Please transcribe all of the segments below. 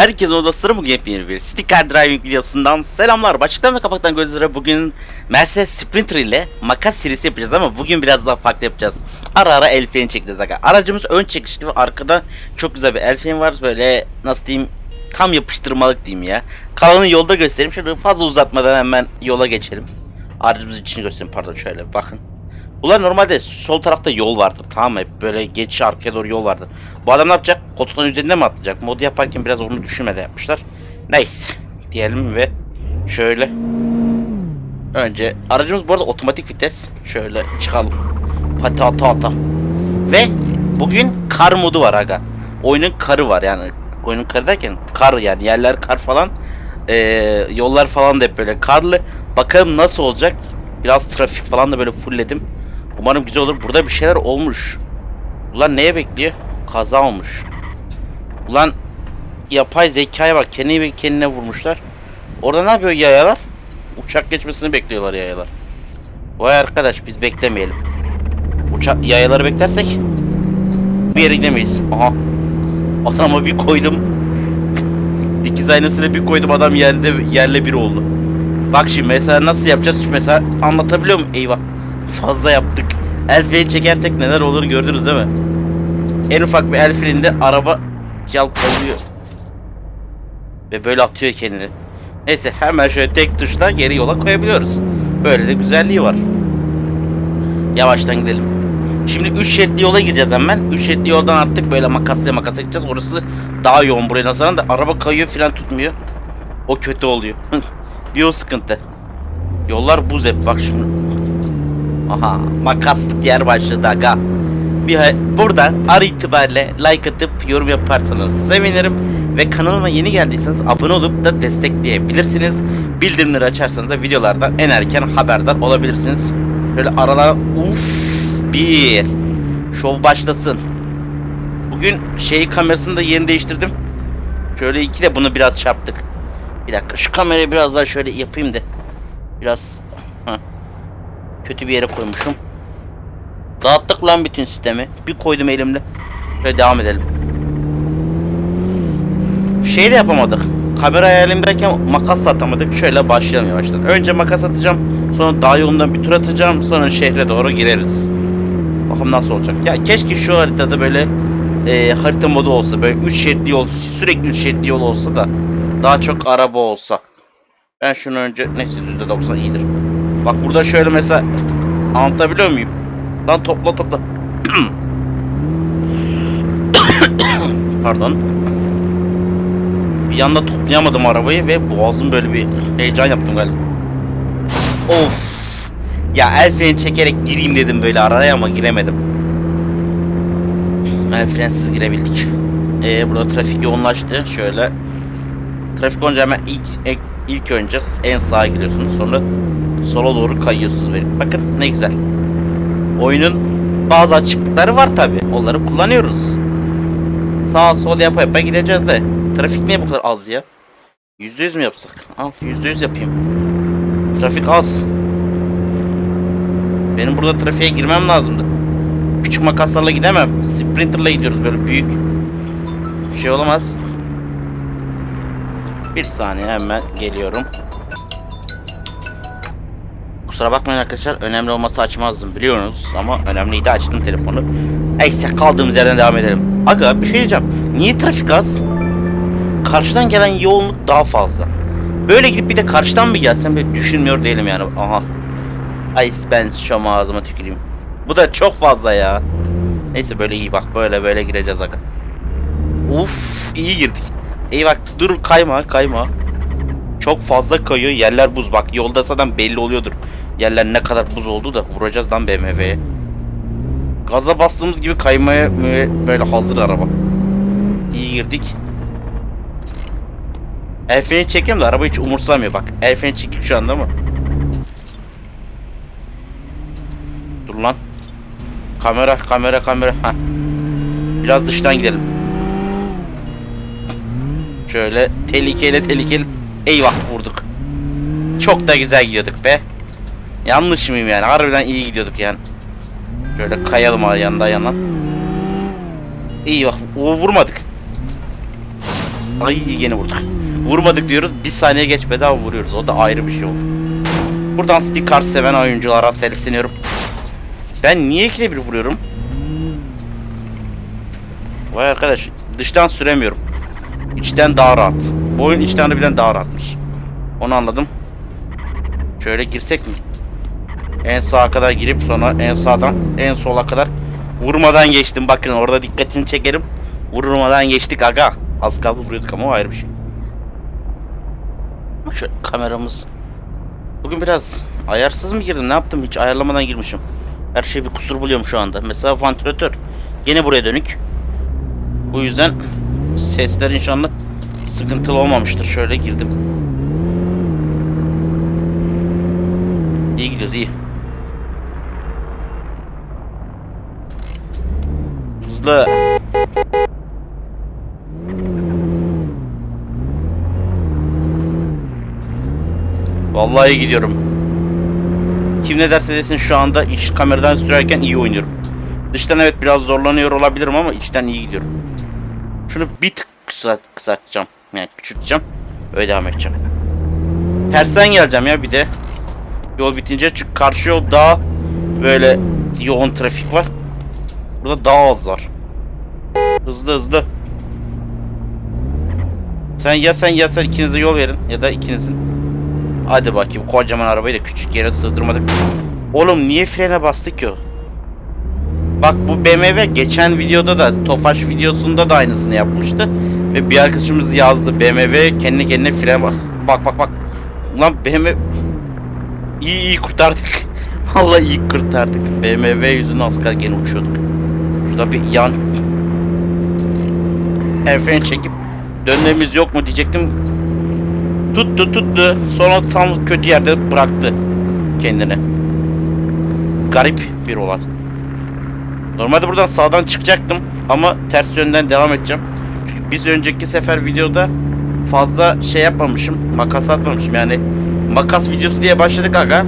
Herkese odasları bugün yepyeni bir Sticker Driving videosundan selamlar. Başlıktan ve kapaktan üzere bugün Mercedes Sprinter ile makas serisi yapacağız ama bugün biraz daha farklı yapacağız. Ara ara el freni çekeceğiz. Aga. Aracımız ön çekişli ve arkada çok güzel bir el freni var. Böyle nasıl diyeyim tam yapıştırmalık diyeyim ya. Kalanı yolda göstereyim. Şöyle fazla uzatmadan hemen yola geçelim. Aracımızın içini göstereyim pardon şöyle bakın. Ulan normalde sol tarafta yol vardır tamam mı? Böyle geçiş arkaya doğru yol vardır. Bu adam ne yapacak? Koltukların üzerinde mi atlayacak? Modu yaparken biraz onu düşünmeden yapmışlar. Neyse. Diyelim ve şöyle. Önce aracımız bu arada otomatik vites. Şöyle çıkalım. Pati ata ata. Ve bugün kar modu var aga. Oyunun karı var yani. Oyunun karı derken kar yani yerler kar falan. Ee, yollar falan da hep böyle karlı. Bakalım nasıl olacak. Biraz trafik falan da böyle fullledim. Umarım güzel olur. Burada bir şeyler olmuş. Ulan neye bekliyor? Kaza olmuş. Ulan yapay zekaya bak. Kendini kendine vurmuşlar. Orada ne yapıyor yayalar? Uçak geçmesini bekliyorlar yayalar. Vay arkadaş biz beklemeyelim. Uçak yayaları beklersek bir yere gidemeyiz. Aha. Adama bir koydum. Dikiz aynasıyla bir koydum adam yerde yerle bir oldu. Bak şimdi mesela nasıl yapacağız? Şimdi mesela anlatabiliyor muyum? Eyvah. Fazla yaptık. El çekersek neler olur gördünüz değil mi? En ufak bir el freninde araba yalpalıyor. Ve böyle atıyor kendini. Neyse hemen şöyle tek tuşla geri yola koyabiliyoruz. Böyle de güzelliği var. Yavaştan gidelim. Şimdi 3 şeritli yola gireceğiz hemen. 3 şeritli yoldan artık böyle makasla makasa gideceğiz. Orası daha yoğun buraya nazaran da araba kayıyor fren tutmuyor. O kötü oluyor. bir o sıkıntı. Yollar buz hep bak şimdi. Aha makaslık yer başladı aga. Bir burada ar itibariyle like atıp yorum yaparsanız sevinirim. Ve kanalıma yeni geldiyseniz abone olup da destekleyebilirsiniz. Bildirimleri açarsanız da videolardan en erken haberdar olabilirsiniz. Böyle aralar uf bir şov başlasın. Bugün şey kamerasını da yerini değiştirdim. Şöyle iki de bunu biraz çarptık. Bir dakika şu kamerayı biraz daha şöyle yapayım da. Biraz ha, kötü bir yere koymuşum. Dağıttık lan bütün sistemi. Bir koydum elimle. Şöyle devam edelim. Şey de yapamadık. Kamera elimdeyken makas atamadık. Şöyle başlayalım yavaştan. Önce makas atacağım. Sonra dağ yolundan bir tur atacağım. Sonra şehre doğru gireriz. Bakalım nasıl olacak. Ya keşke şu haritada böyle e, harita modu olsa. Böyle 3 şeritli yol, sürekli 3 şeritli yol olsa da daha çok araba olsa. Ben şunu önce neyse düzde 90 iyidir. Bak burada şöyle mesela anlatabiliyor muyum? Lan topla topla. Pardon. Bir yanda toplayamadım arabayı ve boğazım böyle bir heyecan yaptım galiba. Of. Ya el freni çekerek gireyim dedim böyle araya ama giremedim. El frensiz girebildik. Ee, burada trafik yoğunlaştı. Şöyle. Trafik olunca hemen ilk, ilk, ilk önce en sağa giriyorsunuz. Sonra sola doğru kayıyorsunuz. Böyle. Bakın ne güzel. Oyunun bazı açıklıkları var tabi. Onları kullanıyoruz. Sağ sol yapa yapa gideceğiz de. Trafik niye bu kadar az ya? Yüzde yüz mü yapsak? Al yüzde yüz yapayım. Trafik az. Benim burada trafiğe girmem lazımdı. Küçük makaslarla gidemem. Sprinter'la gidiyoruz böyle büyük. Şey olamaz. Bir saniye hemen geliyorum. Kusura bakmayın arkadaşlar. Önemli olması açmazdım biliyorsunuz. Ama önemliydi açtım telefonu. Neyse kaldığımız yerden devam edelim. Aga bir şey diyeceğim. Niye trafik az? Karşıdan gelen yoğunluk daha fazla. Böyle gidip bir de karşıdan mı gelsem böyle düşünmüyor değilim yani. Aha. Ay ben şu ağzıma tüküreyim. Bu da çok fazla ya. Neyse böyle iyi bak böyle böyle gireceğiz aga. Uf iyi girdik. İyi bak dur kayma kayma. Çok fazla kayıyor yerler buz bak yolda zaten belli oluyordur. Yerler ne kadar buz oldu da vuracağız lan BMW'ye. Gaza bastığımız gibi kaymaya böyle hazır araba. İyi girdik. El freni çekiyorum da araba hiç umursamıyor bak. El freni çekik şu anda mı? Dur lan. Kamera kamera kamera. Heh. Biraz dıştan gidelim. Şöyle tehlikeli tehlikeli. Eyvah vurduk. Çok da güzel gidiyorduk be. Yanlış mıyım yani? Harbiden iyi gidiyorduk yani. Şöyle kayalım ha yandan yandan. Eyvah. O vurmadık. Ay yine vurduk. Vurmadık diyoruz. Bir saniye geçmedi ama vuruyoruz. O da ayrı bir şey oldu. Buradan sticker seven oyunculara sesleniyorum. Ben niye ikide bir vuruyorum? Vay arkadaş dıştan süremiyorum. İçten daha rahat. Bu oyun içten harbiden daha rahatmış. Onu anladım. Şöyle girsek mi? En sağa kadar girip sonra en sağdan en sola kadar vurmadan geçtim. Bakın orada dikkatini çekerim. Vurmadan geçtik aga. Az kaldı vuruyorduk ama o ayrı bir şey. Şu kameramız. Bugün biraz ayarsız mı girdim? Ne yaptım? Hiç ayarlamadan girmişim. Her şey bir kusur buluyorum şu anda. Mesela vantilatör. Yine buraya dönük. Bu yüzden sesler inşallah sıkıntılı olmamıştır. Şöyle girdim. İyi gidiyoruz iyi. Hızlı. Vallahi gidiyorum. Kim ne derse desin şu anda iç kameradan sürerken iyi oynuyorum. Dıştan evet biraz zorlanıyor olabilirim ama içten iyi gidiyorum. Şunu bir tık kısa, kısaltacağım. Yani küçülteceğim. Öyle devam edeceğim. Tersten geleceğim ya bir de. Yol bitince çünkü karşı yol daha böyle yoğun trafik var. Burada daha az var. Hızlı hızlı. Sen ya sen ya sen ikinize yol verin ya da ikinizin. Hadi bakayım kocaman arabayı da küçük yere sığdırmadık. Oğlum niye frene bastık ki o? Bak bu BMW geçen videoda da Tofaş videosunda da aynısını yapmıştı. Ve bir arkadaşımız yazdı BMW kendi kendine fren bastı. Bak bak bak. Lan BMW iyi iyi kurtardık. Vallahi iyi kurtardık. BMW yüzünden asker gene uçuyorduk. Şurada bir yan el çekip dönmemiz yok mu diyecektim. Tuttu tuttu. Sonra tam kötü yerde bıraktı kendini. Garip bir olay. Normalde buradan sağdan çıkacaktım ama ters yönden devam edeceğim. Çünkü biz önceki sefer videoda fazla şey yapmamışım. Makas atmamışım yani. Makas videosu diye başladık aga.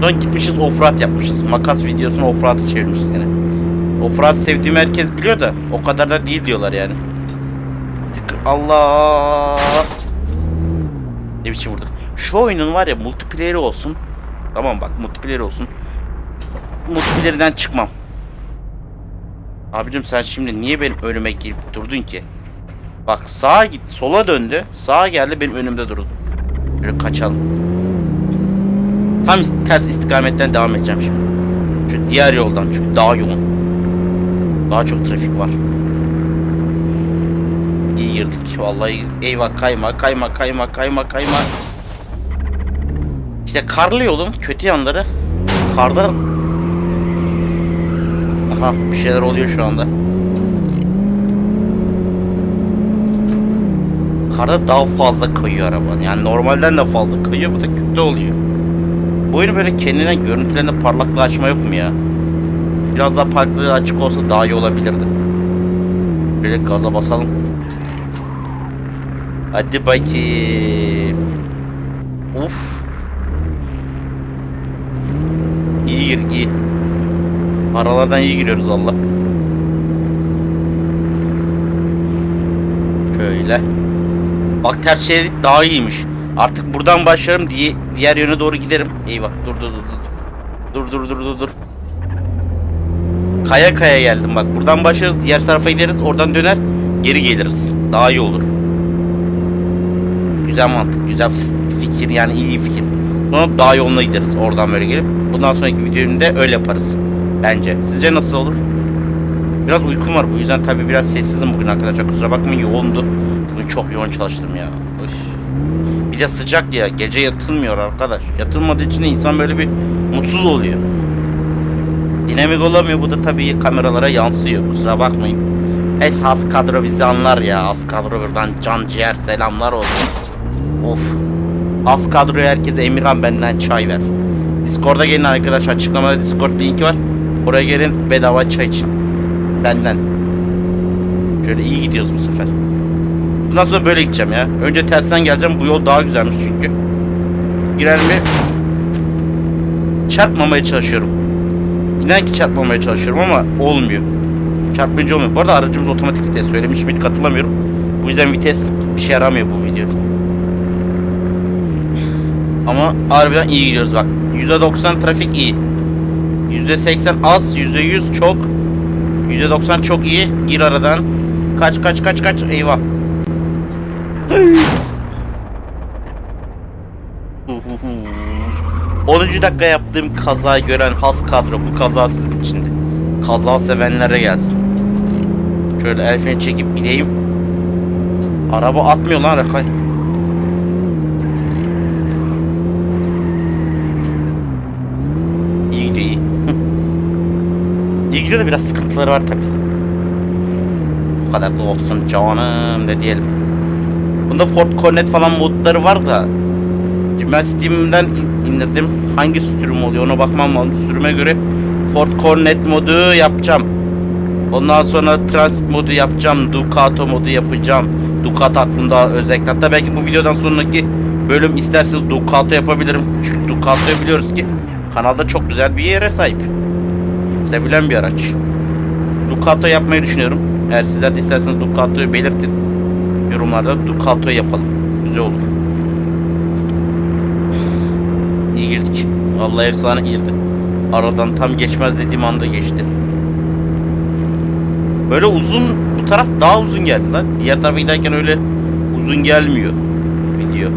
Sonra gitmişiz offroad yapmışız. Makas videosunu offroad'a çevirmişiz yani. Offroad sevdiğim herkes biliyor da o kadar da değil diyorlar yani. Allah. Ne biçim vurduk. Şu oyunun var ya multiplayer'i olsun. Tamam bak multiplayer olsun. Multiplayer'den çıkmam. Abicim sen şimdi niye benim önüme girip durdun ki? Bak sağa git, sola döndü. Sağa geldi benim önümde durdu. Böyle kaçalım. Tam ters istikametten devam edeceğim şimdi. Şu diğer yoldan çünkü daha yoğun. Daha çok trafik var. İyi girdik. Vallahi eyvah kayma kayma kayma kayma kayma. İşte karlı yolun kötü yanları karda Aha bir şeyler oluyor şu anda. Karda daha fazla kayıyor araban. Yani normalden de fazla kayıyor. Bu da kötü oluyor. Bu oyunu böyle kendine görüntülerinde parlaklığı açma yok mu ya? Biraz daha parlaklığı açık olsa daha iyi olabilirdi. Böyle gaza basalım. Hadi bakayım. Uf. İyi iyi. Aralardan iyi giriyoruz Allah. Şöyle. Bak ters şerit daha iyiymiş. Artık buradan başlarım diye diğer yöne doğru giderim. Eyvah dur dur dur dur. Dur dur dur dur dur. Kaya kaya geldim bak. Buradan başlarız diğer tarafa gideriz. Oradan döner geri geliriz. Daha iyi olur. Güzel mantık, güzel fikir yani iyi fikir. Sonra dağ yoluna gideriz oradan böyle gelip. Bundan sonraki videomda öyle yaparız. Bence. Sizce nasıl olur? Biraz uykum var bu yüzden tabii biraz sessizim bugün arkadaşlar. Kusura bakmayın yoğundu. Bugün çok yoğun çalıştım ya. Üf. Bir de sıcak ya. Gece yatılmıyor arkadaş. Yatılmadığı için insan böyle bir mutsuz oluyor. Dinamik olamıyor. Bu da tabii kameralara yansıyor. Kusura bakmayın. Es has kadro bizi anlar ya. Az kadro buradan can ciğer selamlar olsun. Of. Az kadroya herkese Emirhan benden çay ver. Discord'a gelin arkadaş açıklamada Discord linki var. Oraya gelin bedava çay için. Benden. Şöyle iyi gidiyoruz bu sefer. Bundan sonra böyle gideceğim ya. Önce tersten geleceğim. Bu yol daha güzelmiş çünkü. Girer mi? Çarpmamaya çalışıyorum. İnan ki çarpmamaya çalışıyorum ama olmuyor. Çarpınca olmuyor. Bu arada aracımız otomatik vites söylemiş miydik hatırlamıyorum. Bu yüzden vites bir şey yaramıyor bu video. Ama harbiden iyi gidiyoruz bak. %90 trafik iyi. %80 az, %100 çok. %90 çok iyi. Gir aradan. Kaç kaç kaç kaç. Eyvah. 10. dakika yaptığım kazayı gören has kadro bu kaza sizin içindi. Kaza sevenlere gelsin. Şöyle el çekip gideyim. Araba atmıyor lan Rekay. İyi gidiyor iyi. iyi gidiyor da biraz sıkıntıları var tabi. Bu kadar da olsun canım ne diyelim. Bunda Ford Cornet falan modları var da ben Steam'den indirdim. Hangi sürüm oluyor ona bakmam lazım. Sürüme göre Ford Cornet modu yapacağım. Ondan sonra Transit modu yapacağım. Ducato modu yapacağım. Ducato aklımda özellikle. Hatta belki bu videodan sonraki bölüm isterseniz Ducato yapabilirim. Çünkü Ducato'yu biliyoruz ki kanalda çok güzel bir yere sahip. Sevilen bir araç. Ducato yapmayı düşünüyorum. Eğer sizler de isterseniz Ducato'yu belirtin. Yorumlarda Ducato yapalım. Güzel olur. İyi girdik. Vallahi efsane girdi. Aradan tam geçmez dediğim anda geçti. Böyle uzun bu taraf daha uzun geldi lan. Diğer tarafa giderken öyle uzun gelmiyor video.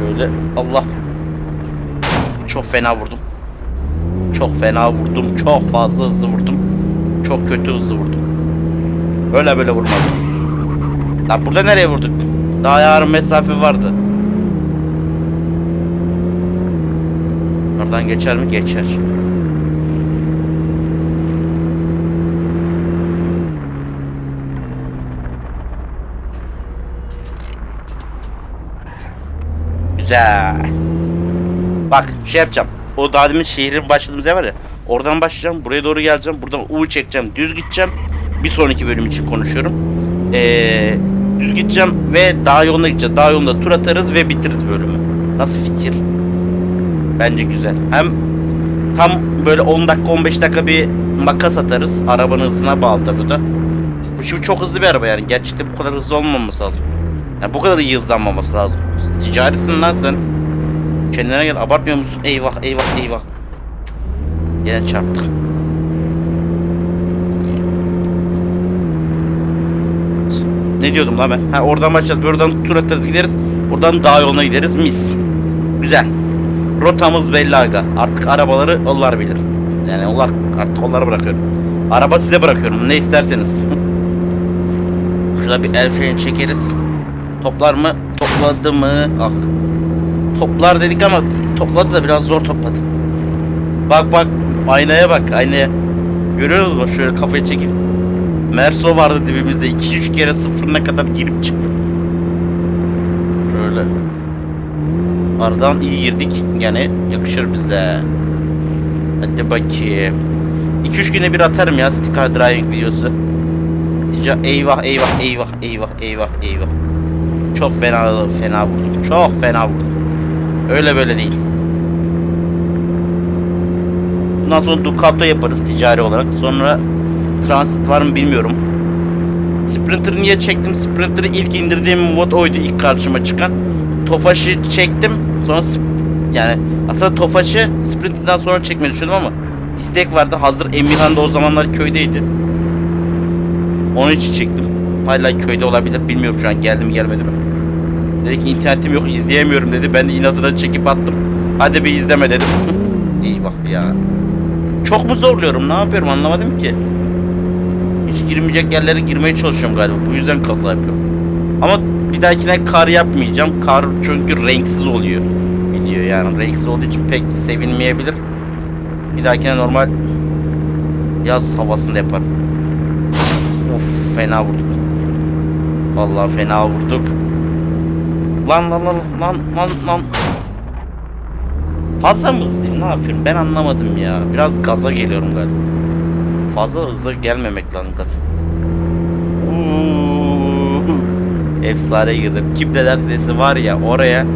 Böyle Allah. Çok fena vurdum. Çok fena vurdum. Çok fazla hızlı vurdum. Çok kötü hızlı vurdum. Öyle böyle vurmadım. Lan burada nereye vurduk? Daha yarım mesafe vardı. Oradan geçer mi? Geçer. Güzel. Bak şey yapacağım. O daha demin şehrin başladığımız yer var ya. Oradan başlayacağım. Buraya doğru geleceğim. Buradan U çekeceğim. Düz gideceğim. Bir sonraki bölüm için konuşuyorum. Ee, düz gideceğim ve dağ yoluna gideceğiz. Dağ yolunda tur atarız ve bitiririz bölümü. Nasıl fikir? Bence güzel. Hem tam böyle 10 dakika 15 dakika bir makas atarız. Arabanın hızına bağlı tabii bu da. Bu şimdi çok hızlı bir araba yani. Gerçekten bu kadar hızlı olmaması lazım. Yani bu kadar iyi hızlanmaması lazım. Ticarisin lan sen. Kendine gel abartmıyor musun? Eyvah eyvah eyvah. Yine çarptık. Ne diyordum lan ben? Ha oradan başlayacağız. Buradan tur atarız gideriz. Oradan dağ yoluna gideriz. Mis. Güzel. Rotamız belli aga. Artık arabaları onlar bilir. Yani onlar artık onlara bırakıyorum. Araba size bırakıyorum. Ne isterseniz. Şurada bir el freni çekeriz. Toplar mı? Topladı mı? Ah. Toplar dedik ama topladı da biraz zor topladı. Bak bak aynaya bak aynaya. Görüyoruz mu? Şöyle kafayı çekeyim. Merso vardı dibimizde. 2-3 kere sıfırına kadar girip çıktım. Şöyle. Aradan iyi girdik. Gene yakışır bize. Hadi bakayım. 2-3 güne bir atarım ya sticker driving videosu. Tica eyvah eyvah eyvah eyvah eyvah eyvah. Çok fena fena vurdum. Çok fena vurdum. Öyle böyle değil. Bundan sonra Ducato yaparız ticari olarak. Sonra Transit var mı bilmiyorum. Sprinter'ı niye çektim? Sprinter'ı ilk indirdiğim mod oydu. ilk karşıma çıkan. Tofaş'ı çektim. Sonra yani aslında Tofaş'ı Sprinter'dan sonra çekmeyi düşündüm ama istek vardı. Hazır Emirhan da o zamanlar köydeydi. Onun için çektim. Hala köyde olabilir. Bilmiyorum şu an geldi mi gelmedi mi. Dedi ki internetim yok izleyemiyorum dedi. Ben de inadına çekip attım. Hadi bir izleme dedim. Eyvah ya. Çok mu zorluyorum? Ne yapıyorum anlamadım ki. Hiç girmeyecek yerlere girmeye çalışıyorum galiba. Bu yüzden kaza yapıyorum. Ama bir dahakine kar yapmayacağım. Kar çünkü renksiz oluyor. Video yani renksiz olduğu için pek sevinmeyebilir. Bir dahakine normal yaz havasında yaparım. Of fena vurduk. Vallahi fena vurduk. Lan lan lan lan lan lan. Fazla mı hızlıyım ne yapıyorum ben anlamadım ya. Biraz gaza geliyorum galiba. Fazla hızlı gelmemek lazım gaza. Efsane girdim. Kim ne neredeyse var ya oraya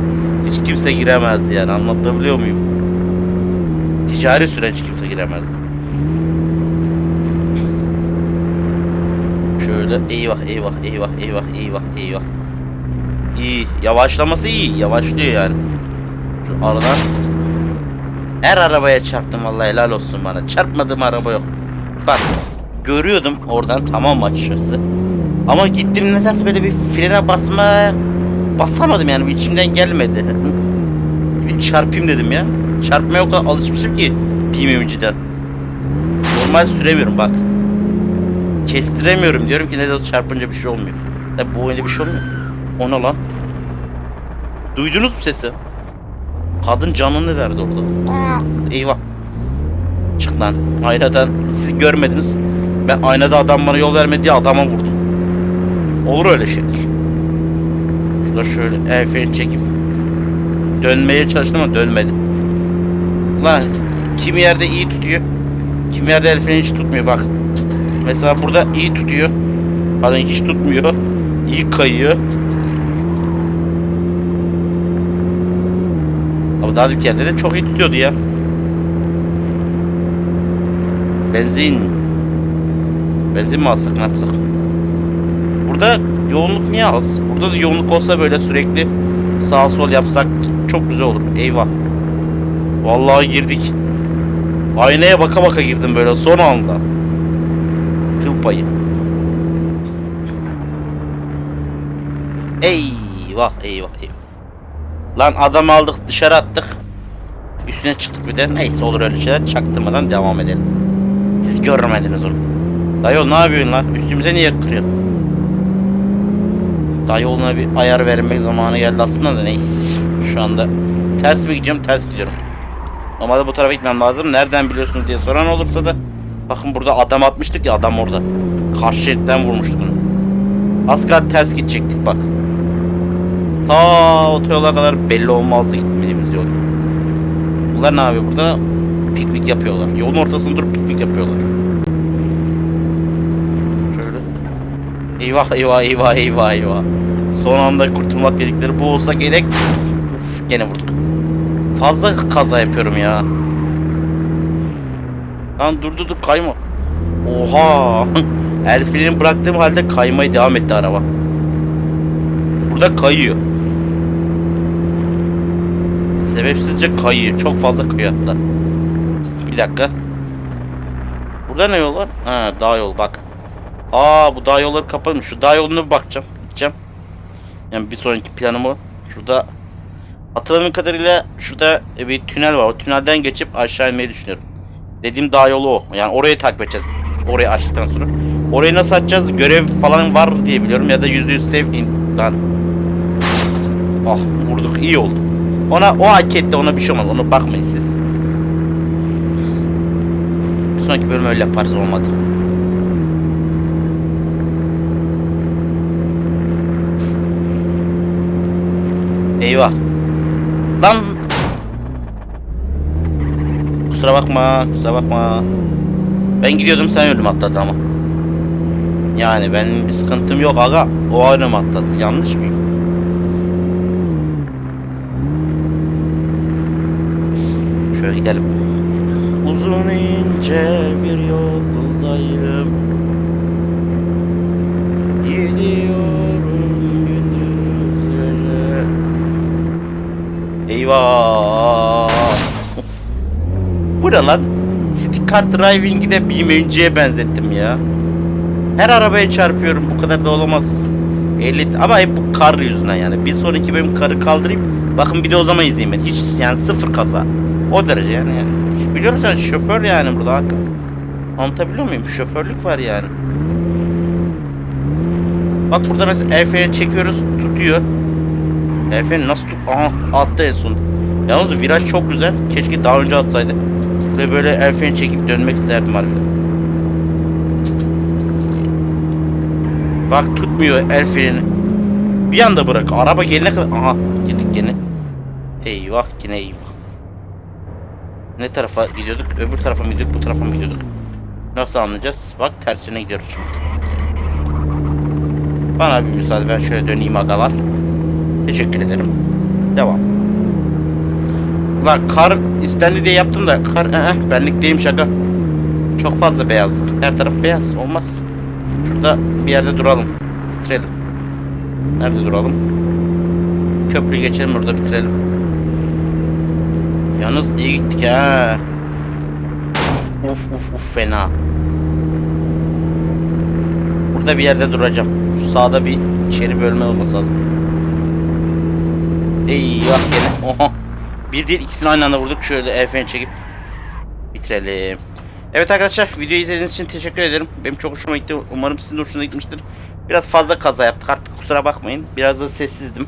hiç kimse giremezdi yani anlatabiliyor muyum? Ticari süreç kimse giremezdi. Şöyle eyvah eyvah eyvah eyvah eyvah eyvah. İyi. Yavaşlaması iyi. Yavaşlıyor yani. Şu aradan her arabaya çarptım vallahi helal olsun bana. Çarpmadığım araba yok. Bak görüyordum oradan tamam açıkçası. Ama gittim nedense böyle bir frene basma basamadım yani içimden gelmedi. Bir çarpayım dedim ya. Çarpmaya o kadar alışmışım ki BMW'ciden. Normal süremiyorum bak. Kestiremiyorum diyorum ki neden çarpınca bir şey olmuyor. Ya bu oyunda bir şey olmuyor. O ne lan? Duydunuz mu sesi? Kadın canını verdi orada. Eyvah. Çık lan. Aynadan siz görmediniz. Ben aynada adam bana yol vermedi diye adama vurdum. Olur öyle şeyler. Şurada şöyle el freni çekip dönmeye çalıştım ama dönmedi. Lan kimi yerde iyi tutuyor. Kimi yerde el freni hiç tutmuyor bak. Mesela burada iyi tutuyor. Kadın hiç tutmuyor. İyi kayıyor. Bir yerde de çok iyi tutuyordu ya. Benzin. Benzin mi alsak ne yapsak? Burada yoğunluk niye az? Burada da yoğunluk olsa böyle sürekli sağ sol yapsak çok güzel olur. Eyvah. Vallahi girdik. Aynaya baka baka girdim böyle son anda. Kıl payı. Eyvah eyvah eyvah. Lan adam aldık dışarı attık. Üstüne çıktık bir de. Neyse olur öyle şeyler. Çaktırmadan devam edelim. Siz görmediniz onu. Dayı ne yapıyorsun lan? Üstümüze niye kırıyorsun? Dayı oğluna bir ayar vermek zamanı geldi aslında da neyse. Şu anda ters mi gidiyorum? Ters gidiyorum. Normalde bu tarafa gitmem lazım. Nereden biliyorsun diye soran olursa da bakın burada adam atmıştık ya adam orada. Karşı şeritten vurmuştuk onu. Az kadar ters gidecektik bak. Ta otoyola kadar belli olmazdı gitmediğimiz yol. Bunlar ne yapıyor burada? Piknik yapıyorlar. Yolun ortasında durup piknik yapıyorlar. Şöyle. Eyvah eyvah eyvah eyvah eyvah. Son anda kurtulmak dedikleri bu olsa gerek. Uf, gene vurduk. Fazla kaza yapıyorum ya. Lan dur dur dur kayma. Oha. El freni bıraktığım halde kaymaya devam etti araba. Burada kayıyor. Sebepsizce kayıyor. Çok fazla kayıyor hatta. Bir dakika. Burada ne yol var? Ha dağ yol bak. Aa bu dağ yolları kapalı. Şu dağ yoluna bir bakacağım. Gideceğim. Yani bir sonraki planım o. Şurada hatırladığım kadarıyla şurada bir tünel var. O tünelden geçip aşağı inmeyi düşünüyorum. Dediğim dağ yolu o. Yani orayı takip edeceğiz. Orayı açtıktan sonra. Orayı nasıl açacağız? Görev falan var diye biliyorum. Ya da %100 save in. Ah vurduk. iyi oldu. Ona o hak etti. Ona bir şey olmaz. Ona bakmayın siz. Sonraki bölüm öyle yaparız olmadı. Eyvah. Lan. Kusura bakma, kusura bakma. Ben gidiyordum sen önüme atladın ama. Yani benim bir sıkıntım yok aga. O önüme atladı. Yanlış mıyım? Şöyle gidelim. Uzun ince bir yoldayım. Gidiyorum gündüz gece. Eyvah. Bu ne lan? City Car Driving'i de BMW'ye benzettim ya. Her arabaya çarpıyorum bu kadar da olamaz. 50 ama hep bu kar yüzünden yani. Bir sonraki bölüm karı kaldırayım. Bakın bir de o zaman izleyeyim ben. Hiç yani sıfır kaza. O derece yani. Biliyorum sen şoför yani burada Hakan. Anlatabiliyor muyum? Şoförlük var yani. Bak burada mesela el freni çekiyoruz tutuyor. El freni nasıl tut? Aha attı en son. Yalnız viraj çok güzel. Keşke daha önce atsaydı. Ve böyle el freni çekip dönmek isterdim harbiden. Bak tutmuyor el freni. Bir anda bırak. Araba gelene kadar. Aha gittik gene. Eyvah yine eyvah. Ne tarafa gidiyorduk? Öbür tarafa mı gidiyorduk? Bu tarafa mı gidiyorduk? Nasıl anlayacağız? Bak tersine gidiyoruz şimdi. Bana bir müsaade ben şöyle döneyim agalar. Teşekkür ederim. Devam. Ulan kar istendi diye yaptım da kar ee, benlik değilmiş aga. Çok fazla beyaz. Her taraf beyaz. Olmaz. Şurada bir yerde duralım. Bitirelim. Nerede duralım? Köprüyü geçelim burada bitirelim. Yalnız iyi gittik ha. Uf uf uf fena. Burada bir yerde duracağım. Şu sağda bir içeri bölme olması lazım. Eyvah gene. Oha. Bir değil ikisini aynı anda vurduk. Şöyle freni çekip bitirelim. Evet arkadaşlar videoyu izlediğiniz için teşekkür ederim. Benim çok hoşuma gitti. Umarım sizin de hoşuna gitmiştir. Biraz fazla kaza yaptık artık kusura bakmayın. Biraz da sessizdim.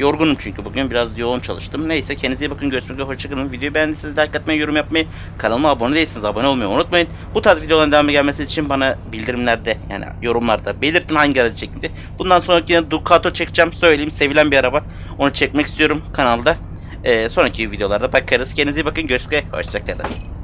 Yorgunum çünkü bugün biraz yoğun çalıştım. Neyse kendinize iyi bakın. Görüşmek üzere. Hoşçakalın. Videoyu beğendiyseniz like atmayı, yorum yapmayı, kanalıma abone değilseniz abone olmayı unutmayın. Bu tarz videoların devamı gelmesi için bana bildirimlerde yani yorumlarda belirtin hangi aracı çekti. Bundan sonraki yine Ducato çekeceğim. Söyleyeyim sevilen bir araba. Onu çekmek istiyorum kanalda. Ee, sonraki videolarda bakarız. Kendinize iyi bakın. Görüşmek üzere. Hoşçakalın.